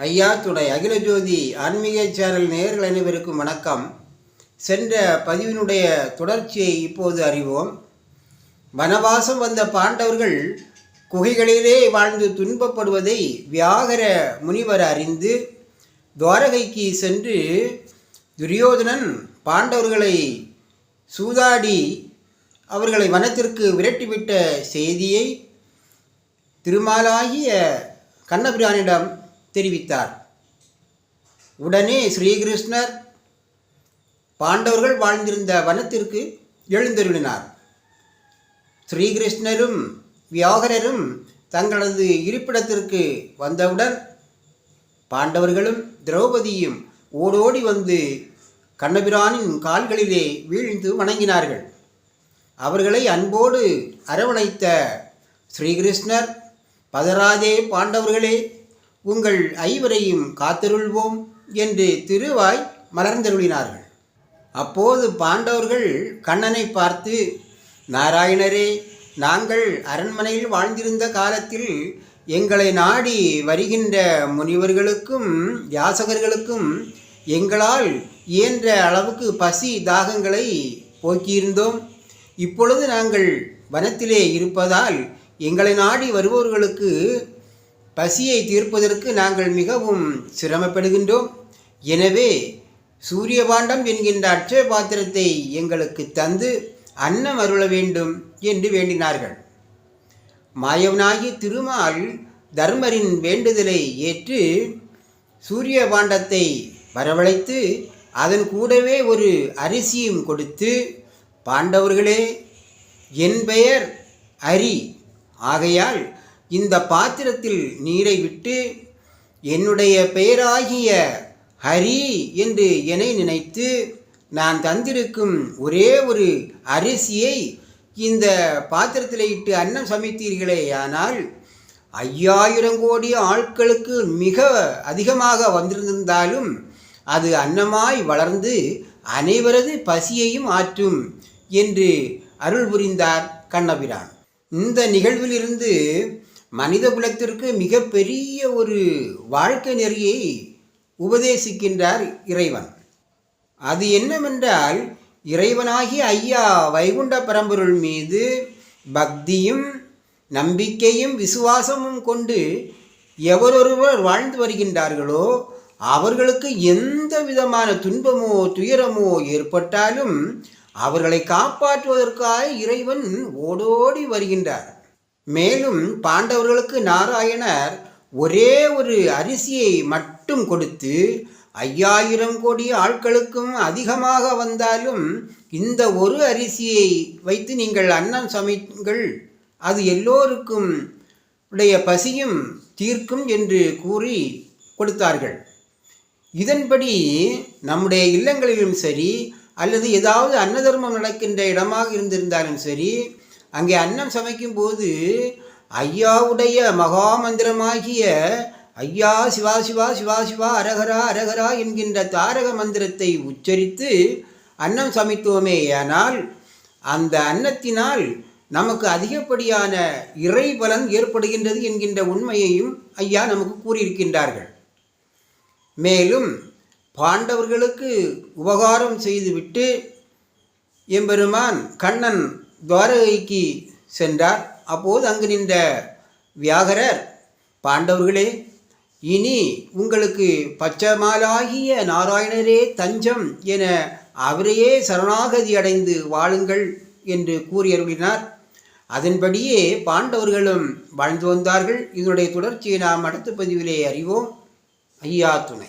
ஐயா துணை அகில ஜோதி ஆன்மீக சேனல் நேர்கள் அனைவருக்கும் வணக்கம். சென்ற பதிவினுடைய தொடர்ச்சியை இப்போது அறிவோம். வனவாசம் வந்த பாண்டவர்கள் குகைகளிலே வாழ்ந்து துன்பப்படுவதை வியாகர முனிவர் அறிந்து துவாரகைக்கு சென்று துரியோதனன் பாண்டவர்களை சூதாடி அவர்களை வனத்திற்கு விரட்டிவிட்ட செய்தியை திருமாலாகிய கண்ணபிரானிடம் தெரிவித்தார். உடனே ஸ்ரீகிருஷ்ணர் பாண்டவர்கள் வாழ்ந்திருந்த வனத்திற்கு எழுந்தருளினார். ஸ்ரீகிருஷ்ணரும் வியாகரரும் தங்களது இருப்பிடத்திற்கு வந்தவுடன் பாண்டவர்களும் திரௌபதியும் ஓடோடி வந்து கண்ணபிரானின் கால்களிலே வீழ்ந்து வணங்கினார்கள். அவர்களை அன்போடு அரவணைத்த ஸ்ரீகிருஷ்ணர் பதராதே பாண்டவர்களே உங்கள் ஐவரையும் காத்திருள்வோம் என்று திருவாய் மலர்ந்தருளினார்கள். அப்போது பாண்டவர்கள் கண்ணனை பார்த்து நாராயணரே நாங்கள் அரண்மனையில் வாழ்ந்திருந்த காலத்தில் எங்களை நாடி வருகின்ற முனிவர்களுக்கும் யாசகர்களுக்கும் எங்களால் இயன்ற அளவுக்கு பசி தாகங்களை போக்கியிருந்தோம். இப்பொழுது நாங்கள் வனத்திலே இருப்பதால் எங்களை நாடி வருபவர்களுக்கு பசியை தீர்ப்பதற்கு நாங்கள் மிகவும் சிரமப்படுகின்றோம். எனவே சூரியபாண்டம் என்கின்ற அட்சய பாத்திரத்தை எங்களுக்கு தந்து அன்னம் அருள வேண்டும் என்று வேண்டினார்கள். மாயவனாகி திருமால் தர்மரின் வேண்டுதலை ஏற்று சூரிய பாண்டத்தை வரவழைத்து அதன் கூடவே ஒரு அரிசியும் கொடுத்து பாண்டவர்களே என் பெயர் அரி. ஆகையால் இந்த பாத்திரத்தில் நீரை விட்டு என்னுடைய பெயராகிய ஹரி என்று என்னை நினைத்து நான் தந்திருக்கும் ஒரே ஒரு அரிசியை இந்த பாத்திரத்தில் இட்டு அன்னம் சமைத்தீர்களே. ஆனால் ஐயாயிரம் கோடி ஆட்களுக்கு மிக அதிகமாக வந்திருந்தாலும் அது அன்னமாய் வளர்ந்து அனைவரது பசியையும் ஆற்றும் என்று அருள் புரிந்தார் கண்ணபிரான். இந்த நிகழ்விலிருந்து மனித குலத்திற்கு மிகப்பெரிய ஒரு வாழ்க்கை நெறியை உபதேசிக்கின்றார் இறைவன். அது என்னவென்றால் இறைவனாகிய ஐயா வைகுண்ட பரம்பொருள் மீது பக்தியும் நம்பிக்கையும் விசுவாசமும் கொண்டு எவரொருவர் வாழ்ந்து வருகின்றார்களோ அவர்களுக்கு எந்த விதமான துன்பமோ துயரமோ ஏற்பட்டாலும் அவர்களை காப்பாற்றுவதற்காக இறைவன் ஓடோடி வருகின்றார். மேலும் பாண்டவர்களுக்கு நாராயணர் ஒரே ஒரு அரிசியை மட்டும் கொடுத்து ஐயாயிரம் கோடி ஆட்களுக்கும் அதிகமாக வந்தாலும் இந்த ஒரு அரிசியை வைத்து நீங்கள் அன்னம் சமைங்கள் அது எல்லோருக்கும் உடைய பசியும் தீர்க்கும் என்று கூறி கொடுத்தார்கள். இதன்படி நம்முடைய இல்லங்களிலும் சரி அல்லது ஏதாவது அன்னதர்மம் நடக்கின்ற இடமாக இருந்திருந்தாலும் சரி அங்கே அன்னம் சமைக்கும் போது ஐயாவுடைய மகாமந்திரமாகிய ஐயா சிவா சிவா சிவா சிவா அரகரா அரகரா என்கின்ற தாரக மந்திரத்தை உச்சரித்து அன்னம் சமைத்தோமே. ஆனால் அந்த அன்னத்தினால் நமக்கு அதிகப்படியான இறை பலன் ஏற்படுகின்றது என்கின்ற உண்மையையும் ஐயா நமக்கு கூறியிருக்கின்றார்கள். மேலும் பாண்டவர்களுக்கு உபகாரம் செய்துவிட்டு எம்பெருமான் கண்ணன் துவாரகைக்கு சென்றார். அப்போது அங்கு நின்ற வியாகரர் பாண்டவர்களே இனி உங்களுக்கு பச்சமாலாகிய நாராயணரே தஞ்சம் என அவரையே சரணாகதி அடைந்து வாழுங்கள் என்று கூறியருளினார் அதன்படியே பாண்டவர்களும் வாழ்ந்து வந்தார்கள். இதனுடைய தொடர்ச்சியை நாம் அடுத்த பதிவிலே அறிவோம். ஐயா துணை.